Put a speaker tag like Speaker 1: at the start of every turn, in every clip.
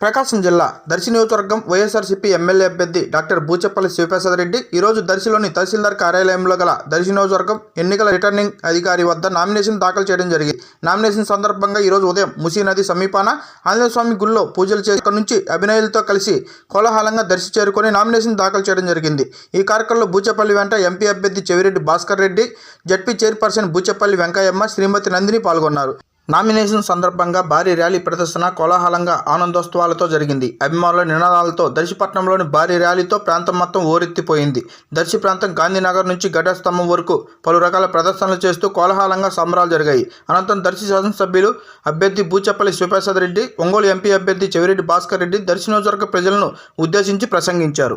Speaker 1: ప్రకాశం జిల్లా దర్శి నియోజకవర్గం YSRCP MLA అభ్యర్థి డాక్టర్ బూచెప్పల్లి శివప్రసాద్ రెడ్డి ఈరోజు దర్శిలోని తహసీల్దార్ కార్యాలయంలో గల దర్శి నియోజకవర్గం ఎన్నికల రిటర్నింగ్ అధికారి వద్ద నామినేషన్ దాఖలు చేయడం జరిగింది. నామినేషన్ సందర్భంగా ఈరోజు ఉదయం ముసీ నది సమీపాన ఆంజనేయస్వామి గుళ్ళో పూజలు చేసి నుంచి అభినయులతో కలిసి కోలాహలంగా దర్శి చేరుకొని నామినేషన్ దాఖలు చేయడం జరిగింది. ఈ కార్యక్రమంలో బూచపల్లి వెంట ఎంపీ అభ్యర్థి చెవిరెడ్డి భాస్కర్ రెడ్డి జడ్పీ చైర్పర్సన్ బూచపల్లి వెంకయ్యమ్మ శ్రీమతి నందిని పాల్గొన్నారు. నామినేషన్ సందర్భంగా భారీ ర్యాలీ ప్రదర్శన కోలాహలంగా ఆనందోత్సవాలతో జరిగింది. అభిమానుల నినాదాలతో దర్శిపట్నంలోని భారీ ర్యాలీతో ప్రాంతం మొత్తం ఓరెత్తిపోయింది దర్శి ప్రాంతం గాంధీనగర్ నుంచి ఘటస్తంభం వరకు పలు రకాల ప్రదర్శనలు చేస్తూ కోలాహలంగా సంబరాలు జరిగాయి. అనంతరం దర్శి శాసనసభ్యులు అభ్యర్థి బూచపల్లి శివప్రసాద్ రెడ్డి ఒంగోలు ఎంపీ అభ్యర్థి చెవిరెడ్డి భాస్కర్ రెడ్డి దర్శి నియోజకవర్గ ప్రజలను ఉద్దేశించి ప్రసంగించారు.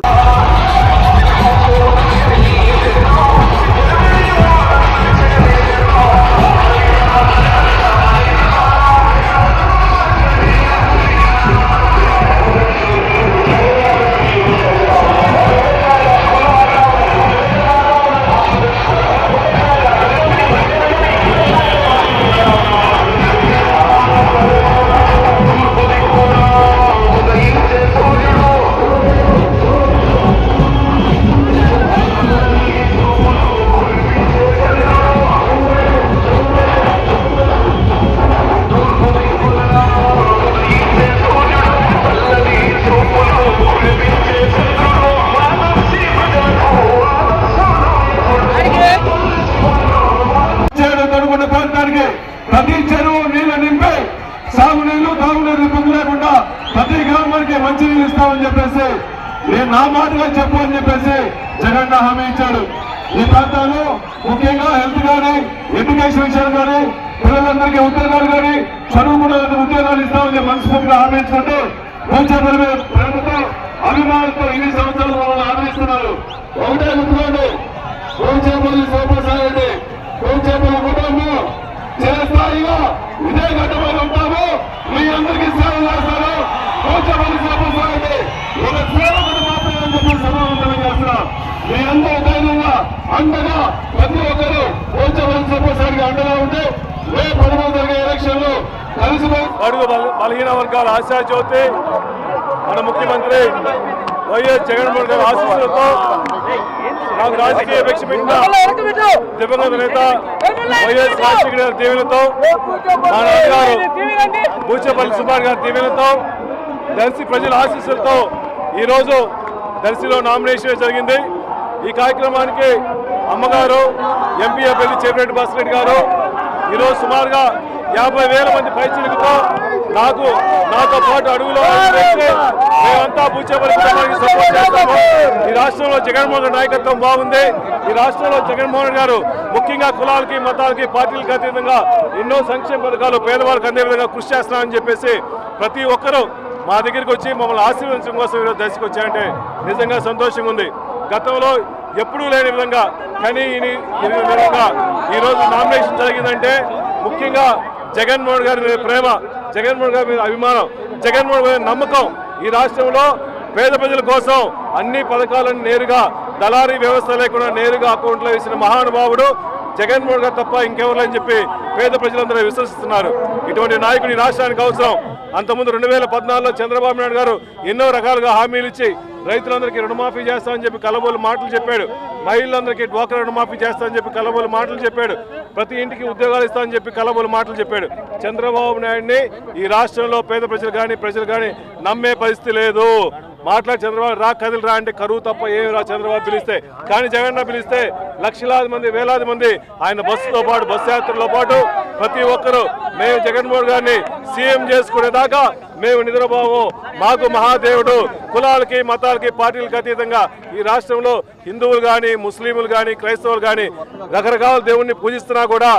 Speaker 2: తాగునీరు ఇబ్బంది లేకుండా ప్రతి గ్రామానికి మంచి నీళ్ళు ఇస్తామని చెప్పేసి నేను నా మాటగా చెప్పు అని చెప్పేసి జగన్ హామీ ఇచ్చాడు. ఈ ప్రాంతాల్లో ముఖ్యంగా హెల్త్ కానీ ఎడ్యుకేషన్ విషయాలు కానీ పిల్లలందరికీ ఉద్యోగాలు కానీ చదువుకున్న ఉద్యోగాలు ఇస్తామని మనస్ఫూర్తిగా హామీ ఇచ్చుకుంటూ భూచేపల మీద ప్రేమతో అభిమానంతో ఇన్ని సంవత్సరాలు మమ్మల్ని ఆదరిస్తున్నారు. ఒకటే గుర్తుకోండి భూచేపల్లి సోపసాగండి అండగా ప్రతి ఒక్కరూ భూచేపల్లి సోపసాగికి అండగా ఉంటే రేపు పదమూడు జరిగే
Speaker 3: ఎలక్షన్లో కలిసి బలహీన వర్గాల ఆశా ఆశాజ్యోతి మన ముఖ్యమంత్రి వైఎస్ జగన్మోహన్ గారి ఆశీస్సులతో నాకు రాజకీయ భిక్ష పెట్టిన దివంగత నేత వైఎస్ రాజశేఖర్ గారి దీవెనతో మా నాన్నగారు బూచేపల్లి సుమార్ గారి దీవెనతో దర్శి ప్రజల ఆశీస్సులతో ఈరోజు దర్శిలో నామినేషన్ జరిగింది. ఈ కార్యక్రమానికి అమ్మగారు ఎంపీ అభ్యర్థి చెవిరెడ్డి భాస్కరెడ్డి గారు ఈరోజు సుమారుగా యాభై వేల మంది పైచిలుకుతో నాకు నాతో పాటు అడుగులో మేమంతా బూచేపల్లి కుటుంబానికి సపోర్ట్ చేస్తాము. ఈ రాష్ట్రంలో జగన్మోహన్ నాయకత్వం బాగుంది. ఈ రాష్ట్రంలో జగన్మోహన్ గారు ముఖ్యంగా కులాలకి మతాలకి పార్టీలకు అతీతంగా ఎన్నో సంక్షేమ పథకాలు పేదవాళ్ళకి అందే విధంగా కృషి చేస్తున్నామని చెప్పేసి ప్రతి ఒక్కరూ మా దగ్గరికి వచ్చి మమ్మల్ని ఆశీర్వదించడం కోసం ఈరోజు దశకు వచ్చాయంటే నిజంగా సంతోషంగా ఉంది. గతంలో ఎప్పుడూ లేని విధంగా కానీ విధంగా ఈరోజు నామినేషన్ జరిగిందంటే ముఖ్యంగా జగన్మోహన్ గారి మీద ప్రేమ జగన్మోహన్ గారి మీద అభిమానం జగన్మోహన్ గారి నమ్మకం. ఈ రాష్ట్రంలో పేద ప్రజల కోసం అన్ని పథకాలను నేరుగా దళారీ వ్యవస్థ లేకుండా నేరుగా అకౌంట్లో వేసిన మహానుభావుడు జగన్మోహన్ గారు తప్ప ఇంకెవరు అని చెప్పి పేద ప్రజలందరూ విశ్వసిస్తున్నారు. ఇటువంటి నాయకుడు రాష్ట్రానికి అవసరం. అంతకుముందు రెండు వేల పద్నాలుగులో చంద్రబాబు నాయుడు గారు ఎన్నో రకాలుగా హామీలు ఇచ్చి రైతులందరికీ రుణమాఫీ చేస్తామని చెప్పి కలబోలు మాటలు చెప్పాడు. మహిళలందరికీ డ్వాక్రా రుణమాఫీ చేస్తామని చెప్పి కలబోలు మాటలు చెప్పాడు. ప్రతి ఇంటికి ఉద్యోగాలు ఇస్తామని చెప్పి కలబోలు మాటలు చెప్పాడు. చంద్రబాబు నాయుడిని ఈ రాష్ట్రంలో పేద ప్రజలు కానీ ప్రజలు కానీ నమ్మే పరిస్థితి లేదు. మాట్లాడి చంద్రబాబు రా కదిలి రా అంటే కరువు తప్ప ఏమి రా చంద్రబాబు పిలిస్తే. కానీ జగన్ పిలిస్తే లక్షలాది మంది వేలాది మంది ఆయన బస్సుతో పాటు బస్సు యాత్రలో పాటు ప్రతి ఒక్కరూ మేము జగన్మోహన్ గారిని సీఎం చేసుకునేదాకా మేము నిద్రపోము. మాకు మహాదేవుడు కులాలకి మతాలకి పార్టీలకు అతీతంగా ఈ రాష్ట్రంలో హిందువులు కానీ ముస్లింలు కానీ క్రైస్తవులు కానీ రకరకాల దేవుణ్ణి పూజిస్తున్నా కూడా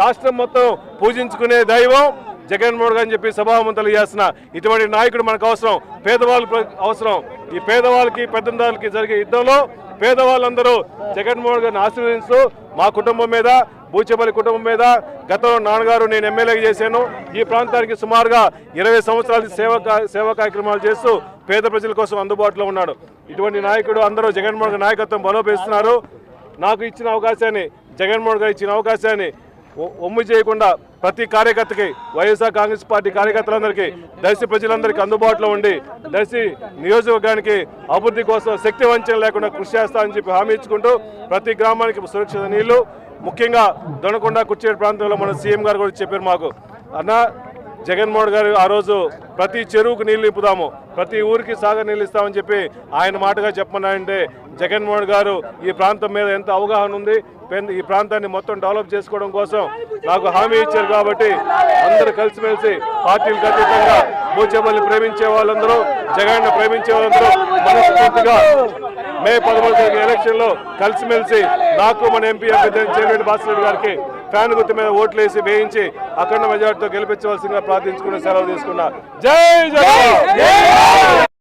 Speaker 3: రాష్ట్రం మొత్తం పూజించుకునే దైవం జగన్మోహన్ గారు అని చెప్పి సభామంతలు చేస్తున్న ఇటువంటి నాయకుడు మనకు అవసరం. పేదవాళ్ళకి అవసరం. ఈ పేదవాళ్ళకి పెద్దందాలకి జరిగే యుద్ధంలో పేదవాళ్ళందరూ జగన్మోహన్ గారిని ఆశీర్వదిస్తూ మా కుటుంబం మీద బూచేపల్లి కుటుంబం మీద గతంలో నాన్నగారు నేను ఎమ్మెల్యేగా చేశాను. ఈ ప్రాంతానికి సుమారుగా ఇరవై సంవత్సరాల సేవ కా- సేవా కార్యక్రమాలు చేస్తూ పేద ప్రజల కోసం అందుబాటులో ఉన్నాడు. ఇటువంటి నాయకుడు అందరూ జగన్మోహన్ గారి నాయకత్వం బలోపేస్తున్నారు. నాకు ఇచ్చిన అవకాశాన్ని జగన్మోహన్ గారు ఇచ్చిన అవకాశాన్ని ఒమ్ము చేయకుండా ప్రతి కార్యకర్తకి వైఎస్ఆర్ కాంగ్రెస్ పార్టీ కార్యకర్తలందరికీ దర్శి ప్రజలందరికీ అందుబాటులో ఉండి దర్శి నియోజకవర్గానికి అభివృద్ధి కోసం శక్తి వంచన లేకుండా కృషి చేస్తామని చెప్పి హామీ ఇచ్చుకుంటూ ప్రతి గ్రామానికి సురక్షిత నీళ్ళు ముఖ్యంగా దొనకొండ కుచ్చేడు ప్రాంతంలో మన సీఎం గారు కూడా చెప్పారు మాకు. అన్న జగన్మోహన్ గారు ఆ రోజు ప్రతి చెరువుకు నీళ్ళు నింపుదాము ప్రతి ఊరికి సాగర్ నీళ్ళు ఇస్తామని చెప్పి ఆయన మాటగా చెప్పమన్నారంటే జగన్మోహన్ గారు ఈ ప్రాంతం మీద ఎంత అవగాహన ఉంది పెన్- ఈ ప్రాంతాన్ని మొత్తం డెవలప్ చేసుకోవడం కోసం నాకు హామీ ఇచ్చారు కాబట్టి అందరూ కలిసిమెలిసి పార్టీలకు అతీతంగా బూచేపల్లి ప్రేమించే వాళ్ళందరూ జగన్ ప్రేమించే వాళ్ళందరూ మనస్ఫూర్తిగా మే పదమూడు తారీఖు ఎలక్షన్లో కలిసిమెలిసి నాకు మన ఎంపీ అభ్యర్థి చేరెడ్డి భాస్కర్ గారికి ఫ్యాన్ గుర్తు మీద ఓట్లు వేసి వేయించి అఖండ మెజార్టీతో గెలిపించవలసిందిగా ప్రార్థించుకుని సెలవు తీసుకున్నా. జై జగన్!